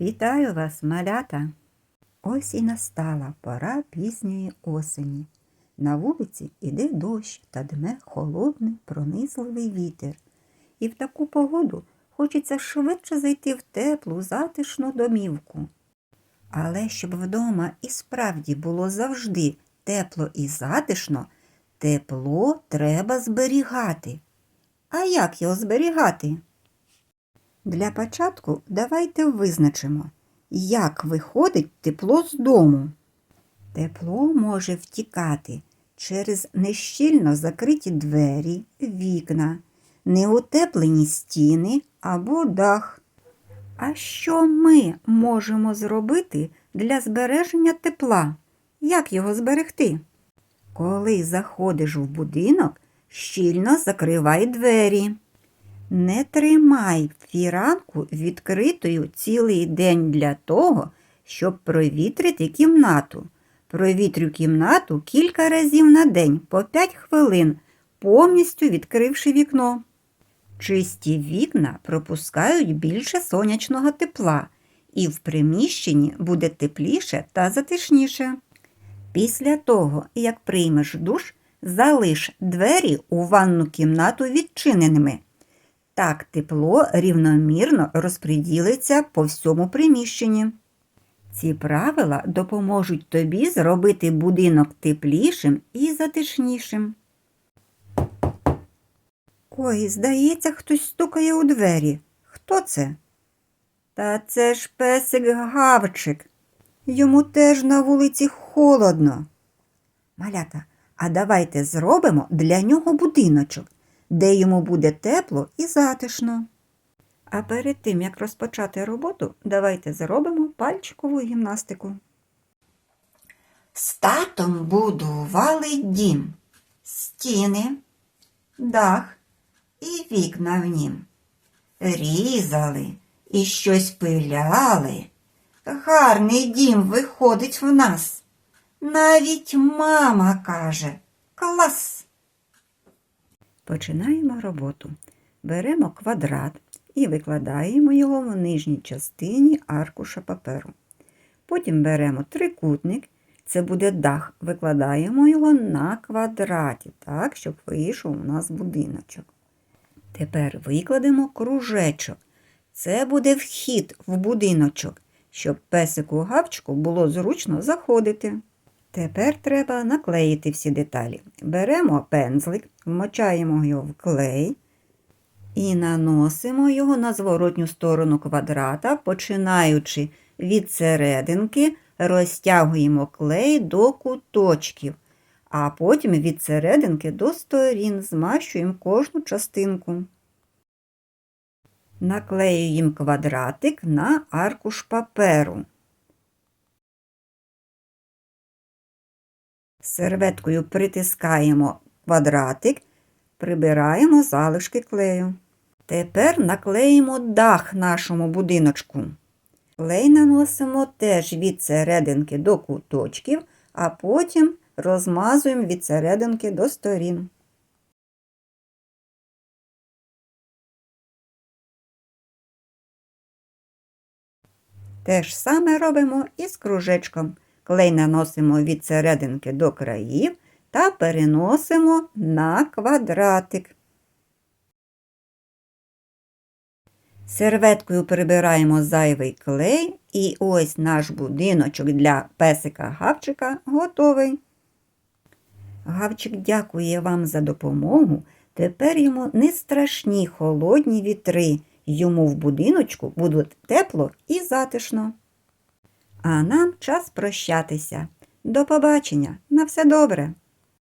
Вітаю вас, малята! Ось і настала пора пізньої осені. На вулиці іде дощ та дме холодний пронизливий вітер. І в таку погоду хочеться швидше зайти в теплу, затишну домівку. Але щоб вдома і справді було завжди тепло і затишно, тепло треба зберігати. А як його зберігати? Для початку давайте визначимо, як виходить тепло з дому. Тепло може втікати через нещільно закриті двері, вікна, неутеплені стіни або дах. А що ми можемо зробити для збереження тепла? Як його зберегти? Коли заходиш в будинок, щільно закривай двері. Не тримай фіранку відкритою цілий день для того, щоб провітрити кімнату. Провітрю кімнату кілька разів на день по 5 хвилин, повністю відкривши вікно. Чисті вікна пропускають більше сонячного тепла, і в приміщенні буде тепліше та затишніше. Після того, як приймеш душ, залиш двері у ванну кімнату відчиненими. Так тепло рівномірно розподілиться по всьому приміщенні. Ці правила допоможуть тобі зробити будинок теплішим і затишнішим. Ой, здається, хтось стукає у двері. Хто це? Та це ж песик Гавчик. Йому теж на вулиці холодно. Малята, а давайте зробимо для нього будиночок, де йому буде тепло і затишно. А перед тим, як розпочати роботу, давайте зробимо пальчикову гімнастику. З татом будували дім, стіни, дах і вікна в нім. Різали і щось пиляли. Гарний дім виходить в нас. Навіть мама каже клас. Починаємо роботу. Беремо квадрат і викладаємо його в нижній частині аркуша паперу. Потім беремо трикутник, це буде дах, викладаємо його на квадраті, так, щоб вийшов у нас будиночок. Тепер викладемо кружечок. Це буде вхід в будиночок, щоб песику гавчику було зручно заходити. Тепер треба наклеїти всі деталі. Беремо пензлик, вмочаємо його в клей і наносимо його на зворотню сторону квадрата, починаючи від серединки, розтягуємо клей до куточків, а потім від серединки до сторін змащуємо кожну частинку. Наклеюємо квадратик на аркуш паперу. Серветкою притискаємо квадратик, прибираємо залишки клею. Тепер наклеїмо дах нашому будиночку. Клей наносимо теж від серединки до куточків, а потім розмазуємо від серединки до сторін. Те ж саме робимо і з кружечком. Клей наносимо від серединки до країв та переносимо на квадратик. Серветкою прибираємо зайвий клей і ось наш будиночок для песика Гавчика готовий. Гавчик дякує вам за допомогу. Тепер йому не страшні холодні вітри. Йому в будиночку буде тепло і затишно. А нам час прощатися. До побачення. На все добре!